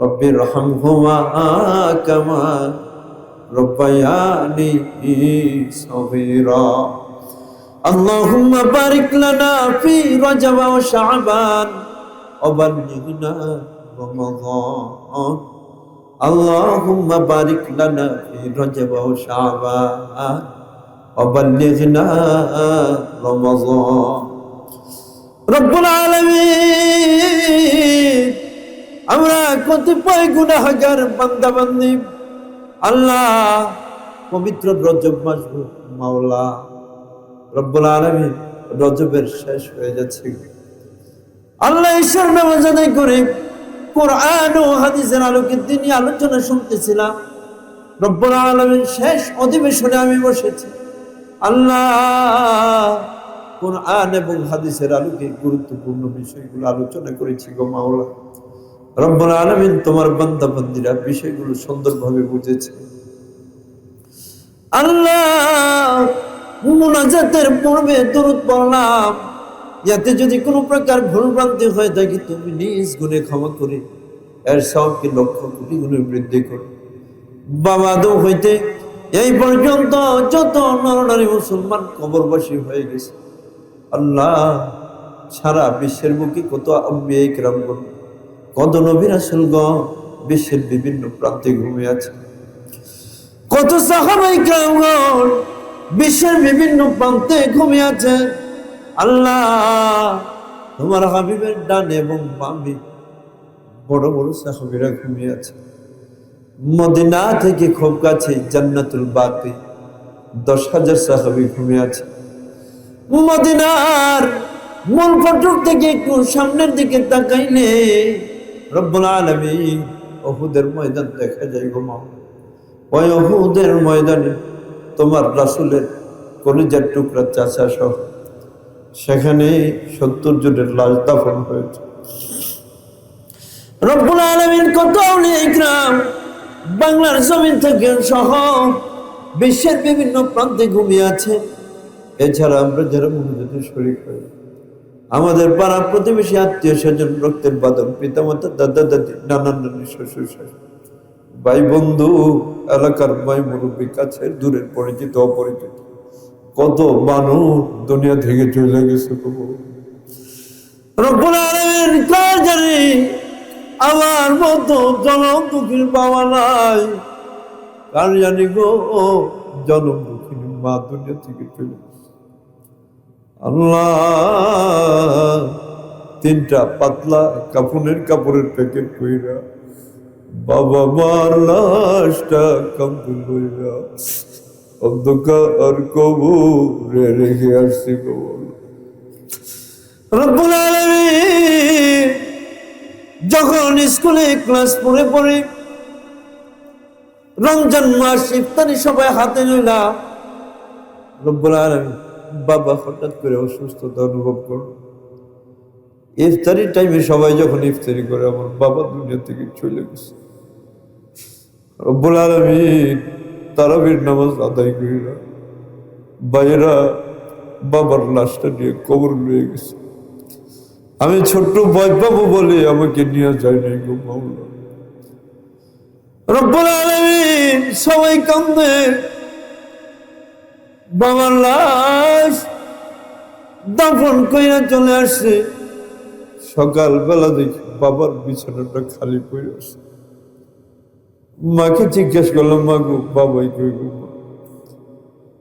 رب ارحمهما كما ربياني صغيرا اللهم بارك لنا في رجب وشعبان وبلغنا رمضان اللهم بارك لنا في رجب وشعبان وبلغنا رمضان رب العالمين আমরা কতিপয় গুনাহগার বান্দা বান্দি আল্লাহ, পবিত্র রজব মাস মাওলা, রব্বুল আলমী রজবের শেষ হয়ে যাচ্ছে। আল্লাহ ঈশ্বর নামাজ আদায় করে কোরআন ও হাদিসের আলোকে তিনি আলোচনা শুনতেছিলাম। রব্বুল আলমীর শেষ অধিবেশনে আমি বসেছি। আল্লাহ, কোরআন এবং হাদিসের আলোকে গুরুত্বপূর্ণ বিষয়গুলো আলোচনা করেছি গো মাওলা। রব্বুল আলমিন তোমার বান্দা বান্দিরা বিষয়গুলো সুন্দরভাবে বুঝেছে। আল্লাহ পূর্বে দরুদ পড়লাম। যদি কোনো প্রকার হয়ে তুমি নিজ গুণে ক্ষমা করে এর সবকে লক্ষ কোটি গুণে বৃদ্ধি করো। বাবা হইতে এই পর্যন্ত যত নরনারী মুসলমান কবরবাসী হয়ে গেছে। আল্লাহ সারা বিশ্বের বুকে কত আম্বিয়া ইকরামগণ কত নবীর আসলগ বিশ্বের বিভিন্ন প্রান্তে ঘুমিয়ে আছে কত সাহাবাই ইকরামগণ বিশ্বের বিভিন্ন প্রান্তে ঘুমিয়ে আছে আল্লাহ, তোমার হাবিবের ডান এবং বামে বড় বড় সাহাবিরা ঘুমিয়ে আছে মদিনা থেকে খুব কাছে জান্নাতুল বাকি দশ হাজার সাহাবি ঘুমিয়ে আছে মদিনার মূল ফটক থেকে একটু সামনের দিকে তাকাইলে রব্বুল আলমী ওহুদের ময়দান দেখা যায় গো ওই ওহুদের ময়দানে তোমার রাসুলের কলিজার টুকরা চাচা সহ সেখানে সত্তর জনের লাশ দাফন হয়েছে। রব্বুল আলমিন কত ইকরাম বাংলার জমিন থেকে সহ বিশ্বের বিভিন্ন প্রান্তে ঘুমিয়ে আছে। এছাড়া আমরা যারা মনোযোগে শরীর হয়ে আমাদের পাড়া প্রতিবেশী আত্মীয় স্বজন রক্তের বাদন, পিতামাতা, দাদা, দাদি নানান নানি, শ্বশুর, শাশুড়ি, ভাই, বন্ধু, এলাকার ভাই, মুরব্বী কাছে দূরের পরিচিত, অপরিচিত। কত মানুষ দুনিয়া থেকে চলে গেছে আমার মতো জনম বাবা নাই। কার জানি গো, জনম মা দুনিয়া থেকে চলে গেছে। আল্লাহ। তিনটা পাতলা কাপড়ের কাপড়ের প্যাকেট কইরা, বাবা মার লাশটা কামতুল কইরা অন্ধকার কবুরে রেখে আসছি আলামিন যখন স্কুলে ক্লাস পড়ে পড়ে, রমজান মাস ইফতারি সবাই হাতে নিলাম রব্বুল আলামিন বাবা হঠাৎ করে অসুস্থতা অনুভব করল। ইফতারির টাইমে সবাই যখন ইফতারি করে, আমার বাবা দুনিয়া থেকে চলে গেছে। রব্বুল আলমিন তারাবির নামাজ আদায় করিল। বাইরা বাবার লাশটা নিয়ে কবর লয়ে গেছে। আমি ছোট্ট বয় পাবো বলে আমাকে নিয়ে যায় নাই গো মাওলা রব্বুল আলমিন সবাই কান্দে। বাবার লাশ দাফন কইরা চলে আসছে। সকালবেলা দেখি বাবার বিছানাটা খালি পড়ে আছে। মাকে জিজ্ঞেস করলাম, মা গো, বাবাই কই গো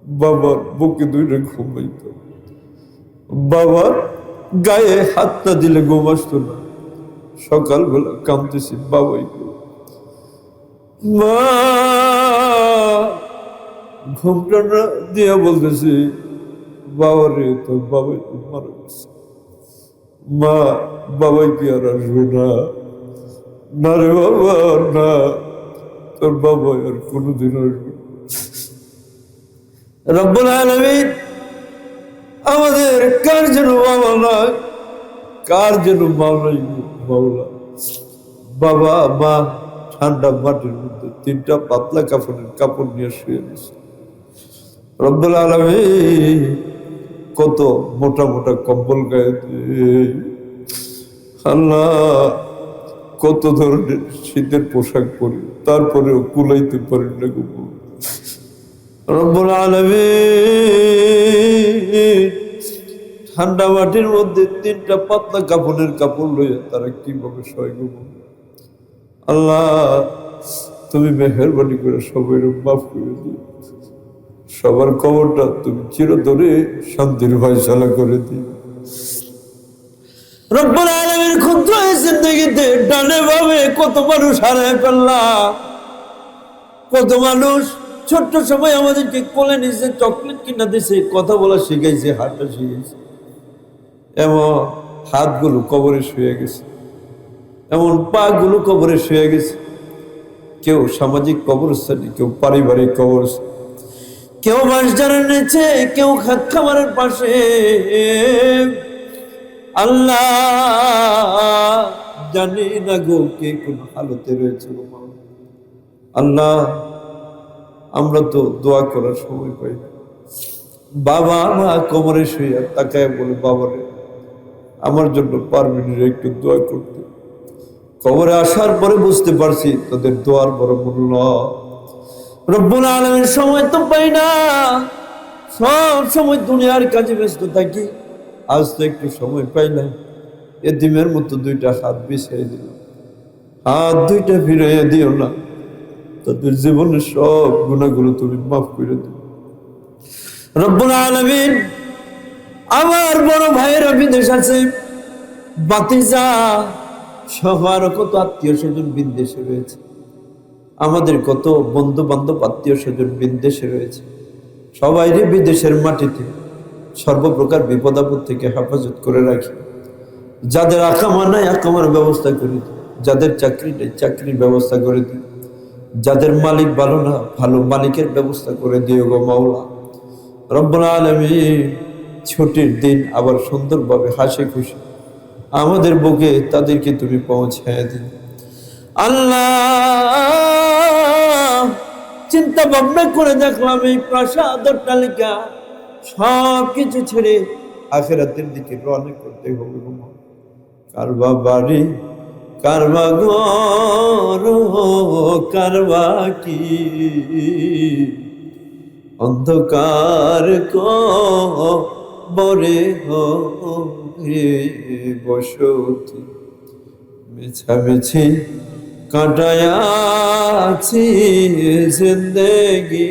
বাবার বুকে দুইটা ঘুমাইত বাবার গায়ে হাতটা দিলে ঘুম আসতো না। সকালবেলা কামতেছি বাবাই মা ঘুমটা দিয়ে বলতেছি বাবা রে তো বাবাই মারা গেছে। মা, বাবাই কি আর আসবে না? না রে বাবা, না, তোর বাবা আর কোনোদিন আসবে না। রব্বুল আলমিন, আমাদের কার যেন বাবা নয় কার যেন মাওলাই মাওলা? বাবা, মা, ঠান্ডা মাটির মধ্যে তিনটা পাতলা কাপড়ের কাপড় নিয়ে শুয়ে দিছে রব্বুল আলমিন কত মোটা মোটা কম্বল গায়ে দিয়ে, আল্লাহ, কত ধরনের শীতের পোশাক পরি, তারপরেও কুলাইতে পারি না গো রব্বুল ঠান্ডা মাটির মধ্যে তিনটা পাতলা কাপড়ের কাপড় লইয়া তারা কীভাবে সয় গো আল্লাহ, তুমি মেহরবানি করে সবাই মাফ করে দিও। সবার কবরটা তুমি চিরতরে শান্তির ফয়সালা করে দিও। রব্বুল আলামিন ক্ষুদ্র জিন্দগিতে ডানে ভাবে কত মানুষ হারায় ফেললাম। কত মানুষ ছোট্ট সময় আমাদেরকে কোলে নিছে চকলেট কিনা দিছে কথা বলা শিখাইছে হাতটা শিখাইছে। এমন হাতগুলো কবরে শুয়ে গেছে। এমন পা গুলো কবরে শুয়ে গেছে। কেউ সামাজিক কবরস্থানে, কেউ পারিবারিক কবরস্থান। কেউ বাঁশঝাড়ের নিচে, কেউ খাত খাবারের পাশে। আল্লাহ জানি না গো কে কোন হালতে রয়েছে আল্লাহ, আমরা তো দোয়া করার সময় পাই বাবা মা কোমরে শুয়ে তাকায় বলে বাবারে আমার জন্য পারবেন একটু দোয়া করতে। কবরে আসার পরে বুঝতে পারছি তাদের দোয়ার বড় মূল্য। রব্বুল আলমের সময় তো পাই না। সব সময় দুনিয়ার কাজে ব্যস্ত থাকি। আজ তো একটু সময় পাই না এদিমের মতো দুইটা হাত বিছিয়ে দিল। হাত দুইটা ফিরাইয়া দিও না। তাদের জীবনের সব গুণাগুলো তুমি মাফ করে দিও। রব্বুল আলমিন আমার বড় ভাইয়েরা বিদেশ আছে। বাতিজা সহ আরও কত আত্মীয় স্বজন বিদেশে রয়েছে। আমাদের কত বন্ধু বান্ধব আত্মীয় স্বজন বিদেশে রয়েছে। সবাইরে বিদেশের মাটিতে সর্বপ্রকার বিপদ আপদ থেকে হেফাজত করে রাখি। যাদের আকামা নাই, আকামার ব্যবস্থা করে দিই। যাদের চাকরি নেই, চাকরির ব্যবস্থা করে দিই। যাদের মালিক ভালো না, ভালো মালিকের ব্যবস্থা করে দিও গো মাওলা। রব্বুল আলমী ছুটির দিন আবার সুন্দরভাবে হাসি খুশি আমাদের বুকে তাদেরকে তুমি পৌঁছায় দিন আল্লাহ চিন্তা ভাবনা করে দেখলাম এই প্রাসাদ তালিকা সব কিছু ছেড়ে আখেরাতের দিকে রওনা করতে হবে। কারবা বাড়ি কারবা ঘর কারবা কি অন্ধকার বরে হে বসতি, মেছামেছি কাটায়াছি জিন্দেগি।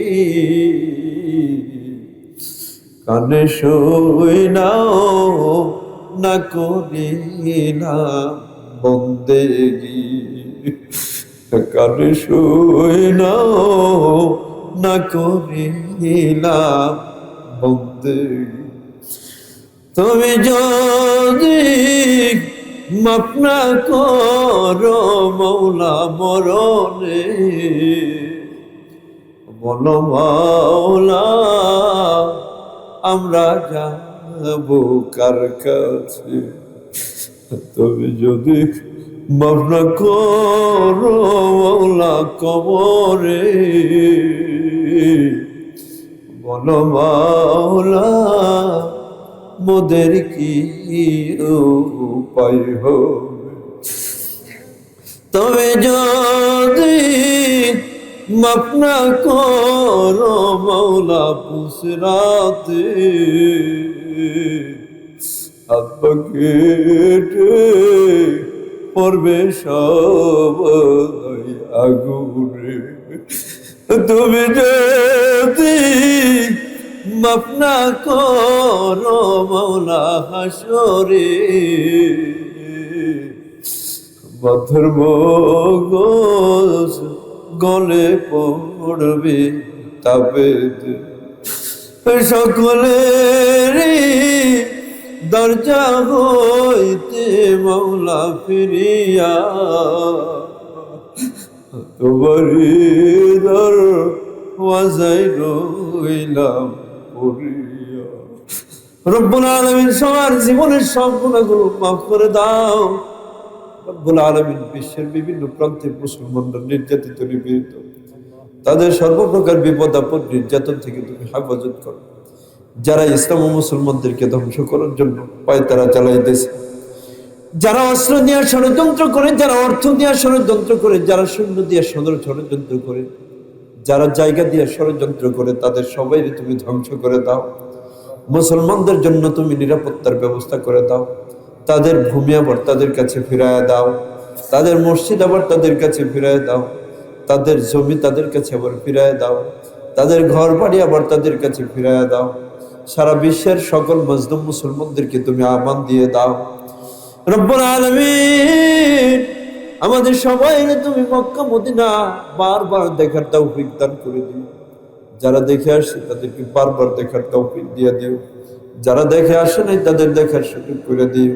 কানে শুই নাও, না করিলাম বন্দেগি। কানে শুই নাও, না করিলাম বন্দেগি। তুমি যদি মাপনা করো মৌলা মরণে। বলো মাওলা আমরা যাব কার কাছে। তবে যদি মাপনা করো মৌলা কবরে। বলো মাওলা মোদের কি উপায় তবে যদি মাপনা করো মৌলা পুসরাতে আব্বা কেটে পড়বে সবাই আগুনে। তুমি যদি মাপনা করো মৌলা হাসরে। বদ্ধর মগজ গলে পড়বে তবে সকলের দরজা হইতে মৌলা ফিরিয়া তোমারই দর ওয়াজাই রইলাম। পড়িয়া রব্বুল আলমিন সবার জীবনের সব গুণাগুলো মাফ করে দাও। রব্বুল আলমিন বিশ্বের বিভিন্ন প্রান্তে মুসলমানরা নির্যাতিত, নিপীড়িত। তাদের সর্বপ্রকার বিপদ, আপদ, নির্যাতন থেকে তুমি হেফাজত করো। যারা ইসলাম ও মুসলমানদেরকে ধ্বংস করার জন্য পায় তারা চালাইতেছে। যারা অস্ত্র দিয়ে ষড়যন্ত্র করে, যারা অর্থ দিয়ে ষড়যন্ত্র করে, যারা সৈন্য দিয়ে সদর ষড়যন্ত্র করে যারা জায়গা দিয়ে ষড়যন্ত্র করে, তাদের সবাই তুমি ধ্বংস করে দাও। মুসলমানদের জন্য তুমি নিরাপত্তার ব্যবস্থা করে দাও। তাদের ভূমি আবার তাদের কাছে ফিরায় দাও। তাদের মসজিদ আবার তাদের কাছে ফিরায় দাও। তাদের জমি তাদের কাছে আবার ফিরায় দাও। তাদের ঘর বাড়ি আবার তাদের কাছে ফিরায় দাও। সারা বিশ্বের সকল মজদুম মুসলমানদেরকে তুমি আহ্বান দিয়ে দাও। রব্বুল আলামিন আমাদের সবাই তুমি মক্কা, মদিনা বারবার দেখার তৌফিক দান করে দিও। যারা দেখে আসছে তাদেরকে বারবার দেখার তৌফিক দিয়ে দিও। যারা দেখে আসে নাই তাদের দেখার সুযোগ করে দিও।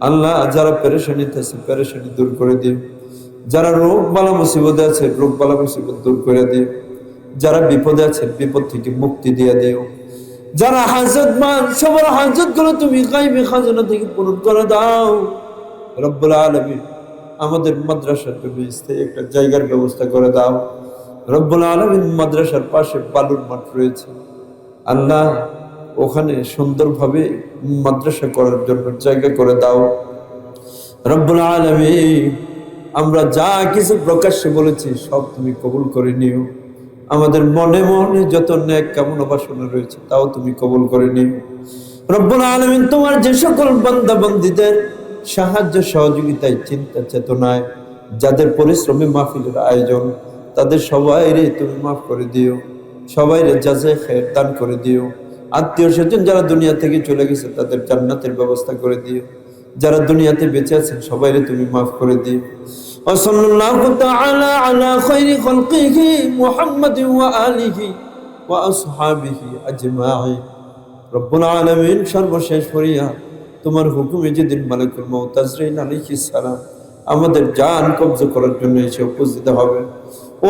আল্লাহ যারা পেরেশানিতে আছে পেরেশানি দূর করে দিও। যারা রোগ বালা মুসিবতে আছে রোগ বালা মুসিবত দূর করে দিও। যারা বিপদে আছে বিপদ থেকে মুক্তি দিয়ে দিও। যারা হাজত মান, সবার হাজতগুলো তুমি গাইবে খাজনা থেকে পূরণ করে দাও। রব্বুল আলমী আমাদের মাদ্রাসার জন্য স্থায়ী একটা জায়গার ব্যবস্থা করে দাও। রব্বুল আলমিন মাদ্রাসার পাশে বালুর মাঠ রয়েছে। আল্লাহ ওখানে সুন্দরভাবে মাদ্রাসা করার জন্য জায়গা করে দাও। রব্বুল আলমী আমরা যা কিছু প্রকাশ্যে বলেছি সব তুমি কবুল করে নিও। আমাদের মনে মনে যত ন্যাক কেমন বাসনা রয়েছে তাও তুমি কবুল করে নিও। রব্বুল আলমিন, তোমার যে সকল বান্দা বান্দিদের সাহায্য সহযোগিতায় চিন্তা চেতনায় যাদের পরিশ্রমী মাহফিলের আয়োজন তাদের সবাইরে তুমি মাফ করে দিও সবাইরে যাজে খের দান করে দিও আত্মীয় স্বজন যারা দুনিয়া থেকে চলে গেছে তাদের জান্নাতের ব্যবস্থা করে দিও যারা দুনিয়াতে বেঁচে আছেন সবাইরে তুমি মাফ করে দিও وصلى الله تعالى على خير خلقه محمد وآله وأصحابه أجمعين رب العالمين সর্বশেষ ফরিয়া তোমার হুকুমে যেদিন মালিকুল মৌত আজরাইল সালাম, আমাদের জান কবজ করার জন্য এসে উপস্থিত হবে।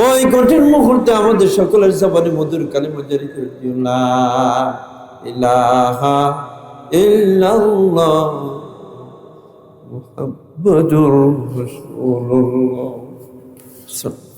ওই কঠিন মুহূর্তে আমাদের সকলের জবানে মধুর কালিমা জারি করে দিও ইলাহা ইল্লাল্লাহ